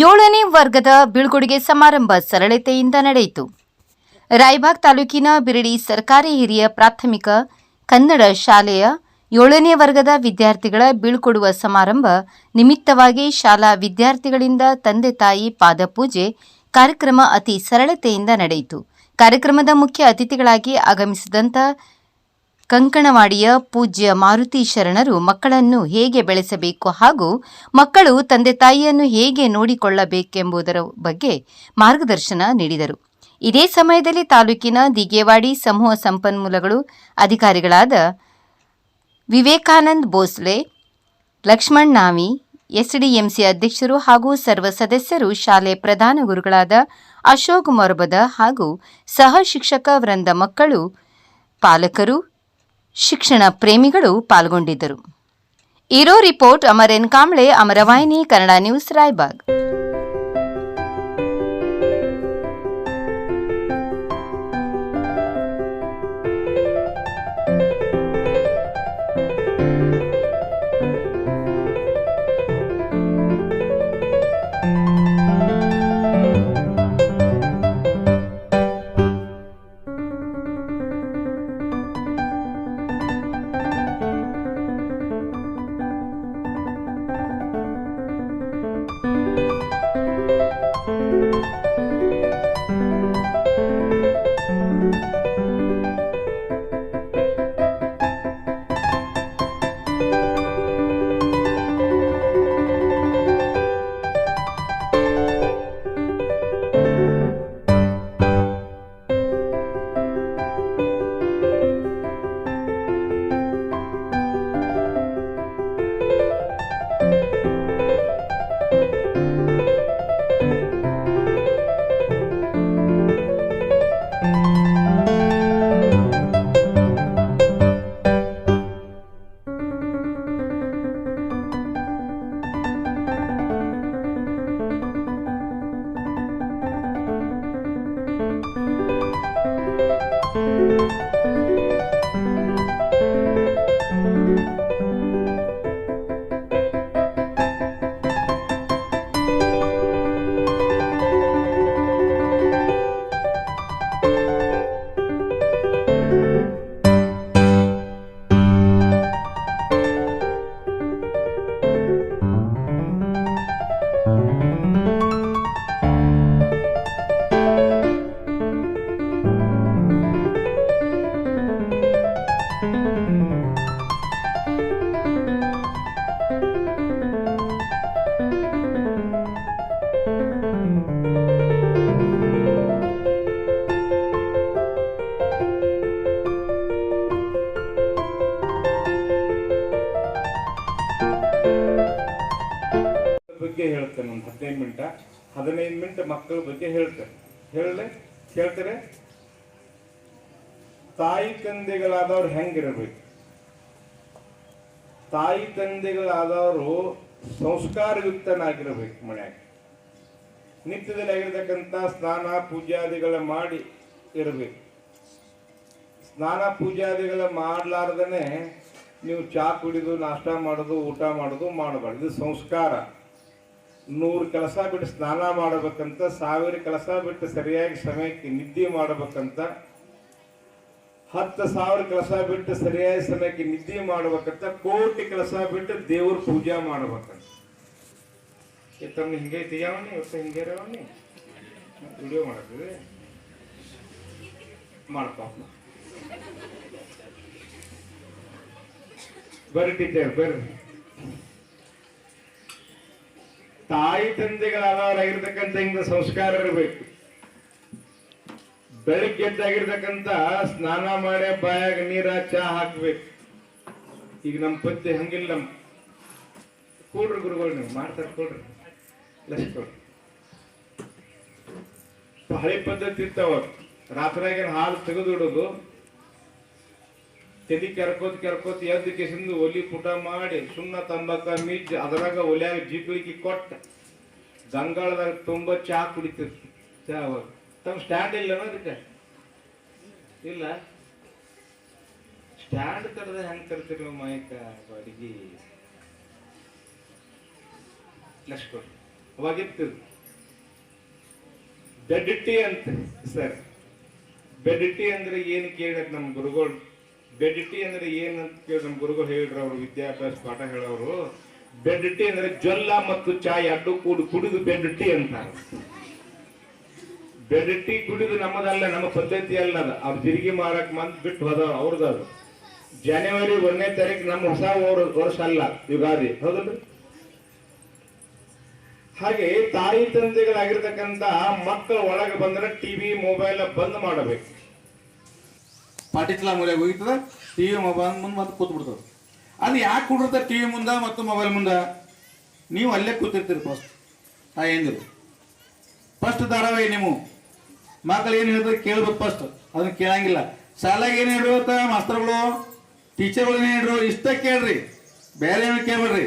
ಏಳನೇ ವರ್ಗದ ಬೀಳ್ಕೊಡುಗೆ ಸಮಾರಂಭ ಸರಳತೆಯಿಂದ ನಡೆಯಿತು. ರಾಯಬಾಗ್ ತಾಲೂಕಿನ ಬಿರಡಿ ಸರ್ಕಾರಿ ಹಿರಿಯ ಪ್ರಾಥಮಿಕ ಕನ್ನಡ ಶಾಲೆಯ ಏಳನೇ ವರ್ಗದ ವಿದ್ಯಾರ್ಥಿಗಳ ಬೀಳ್ಕೊಡುವ ಸಮಾರಂಭ ನಿಮಿತ್ತವಾಗಿ ಶಾಲಾ ವಿದ್ಯಾರ್ಥಿಗಳಿಂದ ತಂದೆ ತಾಯಿ ಪಾದಪೂಜೆ ಕಾರ್ಯಕ್ರಮ ಅತಿ ಸರಳತೆಯಿಂದ ನಡೆಯಿತು. ಕಾರ್ಯಕ್ರಮದ ಮುಖ್ಯ ಅತಿಥಿಗಳಾಗಿ ಆಗಮಿಸಿದಂಥ ಕಂಕಣವಾಡಿಯ ಪೂಜ್ಯ ಮಾರುತಿ ಶರಣರು ಮಕ್ಕಳನ್ನು ಹೇಗೆ ಬೆಳೆಸಬೇಕು ಹಾಗೂ ಮಕ್ಕಳು ತಂದೆ ತಾಯಿಯನ್ನು ಹೇಗೆ ನೋಡಿಕೊಳ್ಳಬೇಕೆಂಬುದರ ಬಗ್ಗೆ ಮಾರ್ಗದರ್ಶನ ನೀಡಿದರು. ಇದೇ ಸಮಯದಲ್ಲಿ ತಾಲೂಕಿನ ದಿಗೇವಾಡಿ ಸಮೂಹ ಸಂಪನ್ಮೂಲಗಳು ಅಧಿಕಾರಿಗಳಾದ ವಿವೇಕಾನಂದ್ ಬೋಸ್ಲೆ ಲಕ್ಷ್ಮಣ್ ನಾವಿ, ಎಸ್ಡಿಎಂಸಿ ಅಧ್ಯಕ್ಷರು ಹಾಗೂ ಸರ್ವ ಸದಸ್ಯರು ಶಾಲೆ ಪ್ರಧಾನ ಗುರುಗಳಾದ ಅಶೋಕ್ ಮೊರಬದ ಹಾಗೂ ಸಹ ಶಿಕ್ಷಕ ವೃಂದ ಮಕ್ಕಳು, ಪಾಲಕರು ಶಿಕ್ಷಣ ಪ್ರೇಮಿಗಳು ಪಾಲ್ಗೊಂಡಿದ್ದರು. ಇರೋ report Amar N Kamble Amaravahini Kannada news Raybag. ಬಗ್ಗೆ ಹೇಳ್ತೇನೆ ಒಂದು ಹದಿನೈದು ಮಿನಿಟ. ಹದಿನೈದು ಮಿನಿಟ್ ಮಕ್ಕಳ ಬಗ್ಗೆ ಹೇಳ್ತೇನೆ. ಹೇಳಲೆ ಕೇಳ್ತಾರೆ? ತಾಯಿ ತಂದೆಗಳಾದವ್ರು ಹೆಂಗಿರಬೇಕು? ತಾಯಿ ತಂದೆಗಳಾದವರು ಸಂಸ್ಕಾರಯುಕ್ತನಾಗಿರಬೇಕು ಮನ್ಯಾಗ. ನಿತ್ಯದಲ್ಲಿ ಆಗಿರ್ತಕ್ಕಂಥ ಸ್ನಾನ ಪೂಜಾದಿಗಳ ಮಾಡಿ ಇರಬೇಕು. ಸ್ನಾನ ಪೂಜಾದಿಗಳ ಮಾಡಲಾರ್ದನೆ ನೀವು ಚಾ ಕುಡಿದು ನಾಷ್ಟ ಮಾಡೋದು, ಊಟ ಮಾಡೋದು ಮಾಡಬಾರ್ದು. ಇದು ಸಂಸ್ಕಾರ. ನೂರು ಕೆಲಸ ಬಿಟ್ಟು ಸ್ನಾನ ಮಾಡಬೇಕಂತ, ಸಾವಿರ ಕೆಲಸ ಬಿಟ್ಟು ಸರಿಯಾಗಿ ಸಮಯಕ್ಕೆ ನಿದ್ದೆ ಮಾಡಬೇಕಂತ, ಹತ್ತು ಸಾವಿರ ಕೆಲಸ ಬಿಟ್ಟು ಸರಿಯಾದ ಸಮಯಕ್ಕೆ ನಿದ್ದೆ ಮಾಡ್ಬೇಕಂತ, ಕೋಟಿ ಕೆಲಸ ಬಿಟ್ಟು ದೇವ್ರ ಪೂಜೆ ಮಾಡ್ಬೇಕಂತ. ತಮ್ಮ ಹಿಂಗೆ ತೆಗಿಯವನಿ ಇವತ್ತು ಹಿಂಗೆ ಇರೋವನಿ ವಿಡಿಯೋ ಮಾಡ್ತೀವಿ ಮಾಡ್ಕೊ. ಬರ್ರಿ ಟೀಚರ್, ಬರ್ರಿ. ತಾಯಿ ತಂದೆಗಳಾದವರಾಗಿರ್ತಕ್ಕಂಥ ಹಿಂಗ ಸಂಸ್ಕಾರ ಇರಬೇಕು ಬೆಳಿಗ್ಗೆ ಎದ್ದಾಗಿರ್ತಕ್ಕಂಥ ಸ್ನಾನ ಮಾಡಿ ಬಾಯಾಗ ನೀರ ಚಾ ಹಾಕ್ಬೇಕು. ಈಗ ನಮ್ಮ ಪದ್ಯ ಹಂಗಿಲ್ಲ ನಮ್ಮ ಕೂಡ್ರಿ ಗುರುಗಳು ನೀವು, ಮಾಡ್ತಾರೆ ಕೊಡ್ರಿ. ಲಕ್ಷ ಕೊಡ್ರಿ. ಹಳೆ ಪದ್ಧತಿ ಇತ್ತವ ರಾತ್ರಿಯಾಗಿನ ಹಾಲು ತೆಗೆದಿಡೋದು ತಲಿ ಕೆರ್ಕೋತ್ ಕೆರ್ಕೋತ್ ಎದ್ದು ಕೆಸಿಂದು ಒಲಿ ಪುಟ ಮಾಡಿ, ಸುಣ್ಣ ತಂಬಾಕ ಮಿಜ್ ಅದ್ರಾಗ ಒಲ್ಯಾಗ ಜೀಪಿಳಿಕೆ ಕೊಟ್ಟ. ಗಂಗಾಳದಾಗ ತುಂಬ ಚಾ ಕುಡಿತಿರ್ ಚಹಾ ಅವಾಗ. ತಮ್ಮ ಸ್ಟ್ಯಾಂಡ್ ಇಲ್ಲ ಅದಕ್ಕೆ ಇಲ್ಲ? ಸ್ಟ್ಯಾಂಡ್ ತರದ ಹೆಂಗ್ ತರ್ತೀರಿ ನೀವು ಮಾಯಕ ಅಡಿಗೆ? ಲಕ್ಷ ಕೊಡಿ. ಬೆಡ್ ಅಂತ, ಸರ್. ಬೆಡ್ಟಿ ಅಂದ್ರೆ ಏನು ಕೇಳಿ ನಮ್ಮ ಗುರುಗಳು ಬೆಡ್ಟಿ ಅಂದ್ರೆ ಏನಂತ ಕೇಳಿ ನಮ್ಮ ಗುರುಗಳು ಹೇಳಿದ್ರು, ಅವರು ವಿದ್ಯಾಭ್ಯಾಸ ಪಾಠ ಹೇಳೋರು. ಬೆಡ್ಟಿ ಅಂದ್ರೆ ಜೊಲ್ಲ ಮತ್ತು ಚಾಯ್ ಅಡ್ಡು ಕೂಡು ಕುಡಿದು ಬೆಡ್ಟಿ ಅಂತಾರೆ. ಬೆಡ್ಟಿ ಕುಡಿದು ನಮ್ಮದಲ್ಲ, ನಮ್ಮ ಪದ್ಧತಿ ಅಲ್ಲ ಅದು ಅವ್ರು ತಿರುಗಿ ಮಾರಕ್ ಮಂತ್ ಬಿಟ್ಟು ಹೋದ ಅವ್ರದ್ದು ಅದು. ಜನವರಿ ಒಂದನೇ ತಾರೀಕು ನಮ್ಮ ಹೊಸ ವರ್- ವರ್ಷ ಅಲ್ಲ, ಯುಗಾದಿ. ಹೌದಲ್ರಿ? ಹಾಗೆ ತಾಯಿ ತಂದೆಗಳಾಗಿರ್ತಕ್ಕಂತ ಮಕ್ಕಳು ಒಳಗೆ ಬಂದ್ರೆ ಟಿವಿ ಮೊಬೈಲ್ ಬಂದ್ ಮಾಡಬೇಕು. ಪಾಟಿತ್ಲ ಮೂಲೆ ಟಿ ವಿ ಮೊಬೈಲ್ ಮುಂದೆ ಮತ್ತೆ ಕೂತ್ ಬಿಡ್ತದೆ ಅದು ಯಾಕೆ ಕೂಡಿರ್ತದೆ ಟಿವಿ ಮುಂದೆ ಮತ್ತು ಮೊಬೈಲ್ ಮುಂದೆ? ನೀವು ಅಲ್ಲೇ ಕೂತಿರ್ತೀರಿ ಫಸ್ಟ್ ಆ ಏನಿರು ಫಸ್ಟ್ ಧಾರಾವಾಹಿ ನೀವು. ಮಕ್ಕಳು ಏನು ಹೇಳ್ತಾರೆ ಕೇಳ್ಬೇಕು ಫಸ್ಟ್ ಅದನ್ನ ಕೇಳಂಗಿಲ್ಲ. ಶಾಲೆಗೆ ಏನು ಹೇಳಿರುತ್ತ ಮಾಸ್ತರ್ಗಳು? ಟೀಚರ್ಗಳು ಏನು ಹೇಳಿರು? ಇಷ್ಟ ಕೇಳ್ರಿ. ಬೇರೆ ಏನು ಕೇಳ್ಬೇಡ್ರಿ?